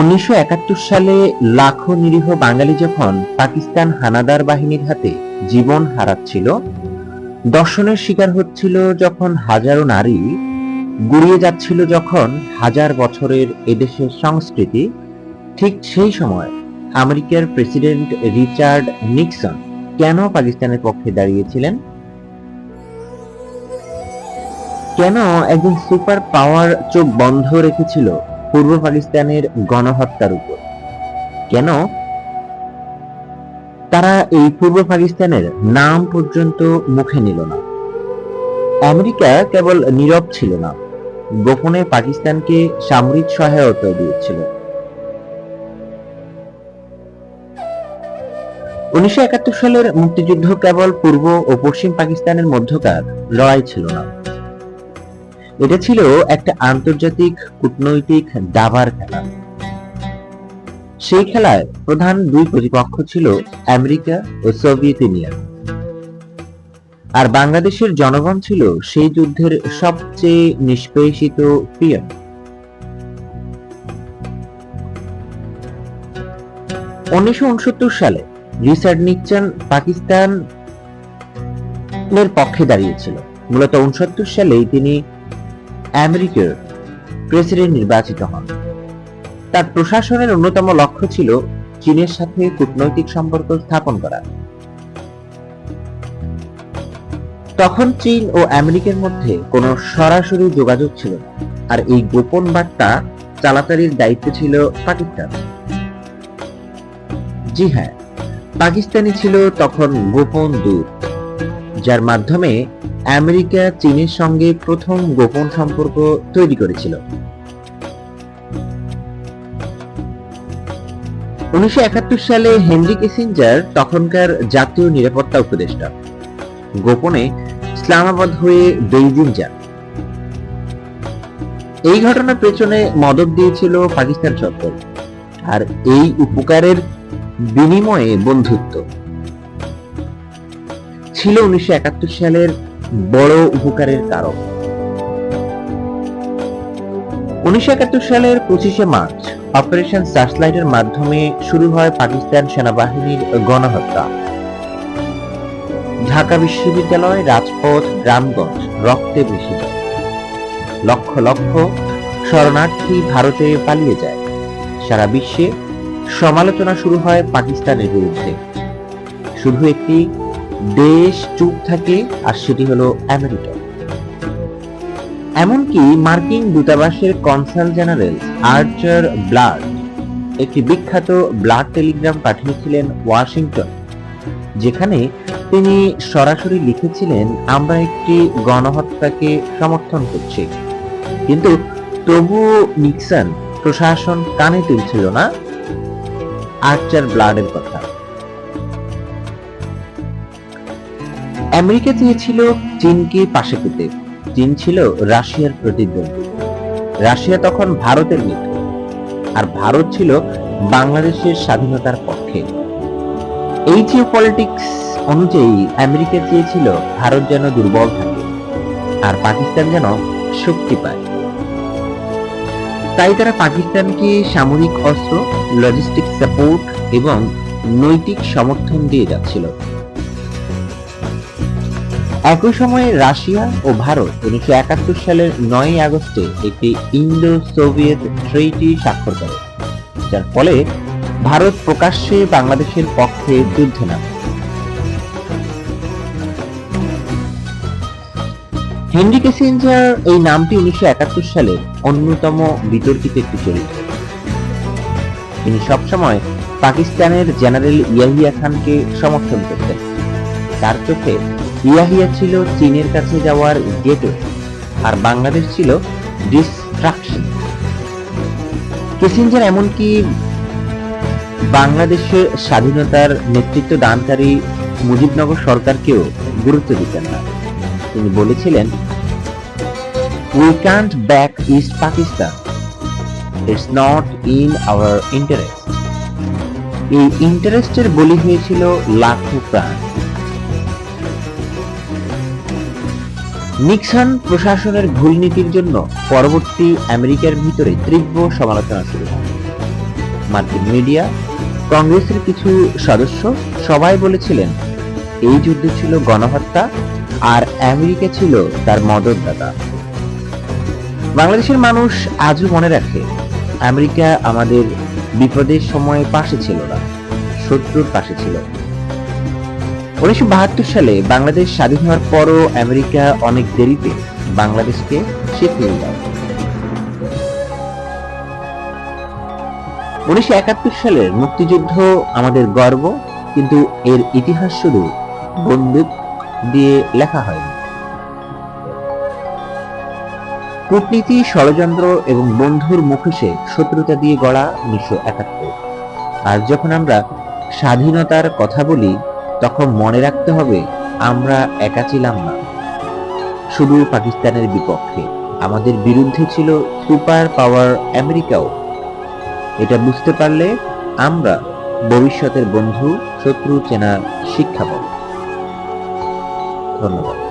উনিশশো একাত্তর সালে লাখো নিরীহ বাঙালি যখন পাকিস্তান হানাদার বাহিনীর হাতে জীবন হারাচ্ছিল, দর্শনের শিকার হচ্ছিল যখন হাজারো নারী, গুড়িয়ে যাচ্ছিল যখন হাজার বছরের এদেশের সংস্কৃতি, ঠিক সেই সময় আমেরিকার প্রেসিডেন্ট রিচার্ড নিক্সন কেন পাকিস্তানের পক্ষে দাঁড়িয়েছিলেন? কেন একজন সুপার পাওয়ার চোখ বন্ধ রেখেছিল পূর্ব পাকিস্তানের গণহত্যার উপর। কেন? তারা এই পূর্ব পাকিস্তানের নাম পর্যন্ত মুখে নিল না। আমেরিকা কেবল নীরব ছিল না, গোপনে পাকিস্তানকে সামরিক সহায়তা দিয়েছিল। উনিশশো একাত্তর সালের মুক্তিযুদ্ধ কেবল পূর্ব ও পশ্চিম পাকিস্তানের মধ্যকার লড়াই ছিল না। এটা ছিল একটা আন্তর্জাতিক কূটনৈতিক দাবার খেলা। সেই খেলায় প্রধান দুই প্রতিপক্ষ ছিল আমেরিকা ও সোভিয়েত ইউনিয়ন। আর বাংলাদেশের জনগণ ছিল সেই যুদ্ধের সবচেয়ে নিষ্পেষিত পিয়ন। উনিশশো সালে রিচার্ড নিকসন পাকিস্তানের পক্ষে দাঁড়িয়েছিল। মূলত উনসত্তর সালেই তিনি আমেরিকার প্রেসিডেন্ট নির্বাচিত হন। তার প্রশাসনের অন্যতম লক্ষ্য ছিল চীনের সাথে কূটনৈতিক সম্পর্ক স্থাপন করা। তখন চীন ও আমেরিকার মধ্যে কোনো সরাসরি যোগাযোগ ছিল আর এই গোপন বার্তা চালাচালির দায়িত্ব ছিল পাকিস্তান। জি হ্যাঁ পাকিস্তানি ছিল তখন গোপন দূত, যার মাধ্যমে আমেরিকা, চীনের সঙ্গে প্রথম গোপন সম্পর্ক তৈরি করেছিল। উনিশশো সালে হেনরি কিসিঞ্জার তখনকার জাতীয় নিরাপত্তা উপদেষ্টা। গোপনে ইসলামাবাদ হয়ে বেইজিং যান। এই ঘটনার পেছনে মদত দিয়েছিল পাকিস্তান সরকার। আর এই উপকারের বিনিময়ে বন্ধুত্ব। ছিল উনিশশো একাত্তর সালের বড় উপকারের কারণ উনিশশো সালের পঁচিশে মার্চ, অপারেশন সার্চলাইটের মাধ্যমে শুরু হয় পাকিস্তান সেনাবাহিনীর গণহত্যা। ঢাকা বিশ্ববিদ্যালয় রাজপথ গ্রামগঞ্জ রক্তে ভেসে যায়। লক্ষ লক্ষ শরণার্থী ভারতে পালিয়ে যায়। সারা বিশ্বে সমালোচনা শুরু হয় পাকিস্তানের বিরুদ্ধে। শুধু একটি দেশ চুপ থাকে আর সেটি হলো আমেরিকা। এমনকি মার্কিন দূতাবাসের কনসাল জেনারেল আর্চার ব্লাড একটি বিখ্যাত ব্লাড টেলিগ্রাম পাঠিয়েছিলেন ওয়াশিংটন, যেখানে তিনি সরাসরি লিখেছিলেন, আমরা একটি গণহত্যাকে সমর্থন করছি। কিন্তু তবুও নিক্সন প্রশাসন কানে তুলছিল না আর্চার ব্লাডের কথা। আমেরিকা চেয়েছিল চীনকে পাশে পেতে। চীন ছিল রাশিয়ার প্রতিদ্বন্দ্বী। রাশিয়া তখন ভারতের মিত্র। আর ভারত ছিল বাংলাদেশের স্বাধীনতার পক্ষে। এই জিও পলিটিক্স অনুযায়ী আমেরিকা চেয়েছিল ভারত যেন দুর্বল থাকে আর পাকিস্তান যেন শক্তি পায়। তাই তারা পাকিস্তানকে সামরিক অস্ত্র লজিস্টিক সাপোর্ট এবং নৈতিক সমর্থন দিয়ে যাচ্ছিল। একই সময়ে রাশিয়া ও ভারত উনিশশো একাত্তর সালের নয় আগস্টে একটি ইন্দো সোভিয়েত ট্রেটি স্বাক্ষর করে, যার ফলে ভারত প্রকাশ্যে বাংলাদেশের পক্ষে যুদ্ধে নামে। হেনরি কেসিঞ্জার এই নামটি উনিশশো একাত্তর সালে অন্যতম বিতর্কিত একটি চরিত্র। তিনি সবসময় পাকিস্তানের জেনারেল ইয়াহিয়া খানকে সমর্থন করতেন। তার চোখে ইয়াহিয়া ছিল চীনের কাছে যাওয়ার গেটওয়ে আর বাংলাদেশ ছিল ডিস্ট্রাকশন কিসিঞ্জার এমনকি বাংলাদেশের স্বাধীনতার নেতৃত্ব দানকারী মুজিবনগর সরকারকেও গুরুত্ব দিতেন না। তিনি বলেছিলেন we can't back east Pakistan it's not in our interest এই ইন্টারেস্টের বলি হয়েছিল লাখো প্রাণ। নিক্সন প্রশাসনের ভুল নীতির জন্য পরবর্তী আমেরিকার ভিতরে তীব্র সমালোচনা শুরু হয়। মার্কিন মিডিয়া, কংগ্রেসের কিছু সদস্য সবাই বলেছিলেন, এই যুদ্ধ ছিল গণহত্যা আর আমেরিকা ছিল তার মদতদাতা। বাংলাদেশের মানুষ আজও মনে রাখে, আমেরিকা আমাদের বিপদের সময় পাশে ছিল না, শত্রুর পাশে ছিল। উনিশশো বাহাত্তর সালে বাংলাদেশ স্বাধীন হওয়ার পরও আমেরিকা অনেক দেরিতে বাংলাদেশকে স্বীকৃতি দেয় উনিশশো একাত্তর সালের মুক্তিযুদ্ধ আমাদের গর্ব, কিন্তু এর ইতিহাস শুধু বন্দুক দিয়ে লেখা হয়নি। কূটনীতি, ষড়যন্ত্র এবং বন্ধুর মুখোশে শত্রুতা দিয়ে গড়া উনিশশো একাত্তর। আর যখন আমরা স্বাধীনতার কথা বলি তখন মনে রাখতে হবে, আমরা একা ছিলাম না। শুধু পাকিস্তানের বিপক্ষে। আমাদের বিরুদ্ধে ছিল সুপার পাওয়ার আমেরিকাও। এটা বুঝতে পারলে আমরা ভবিষ্যতের বন্ধু, শত্রু চেনার শিক্ষা পাব ধন্যবাদ।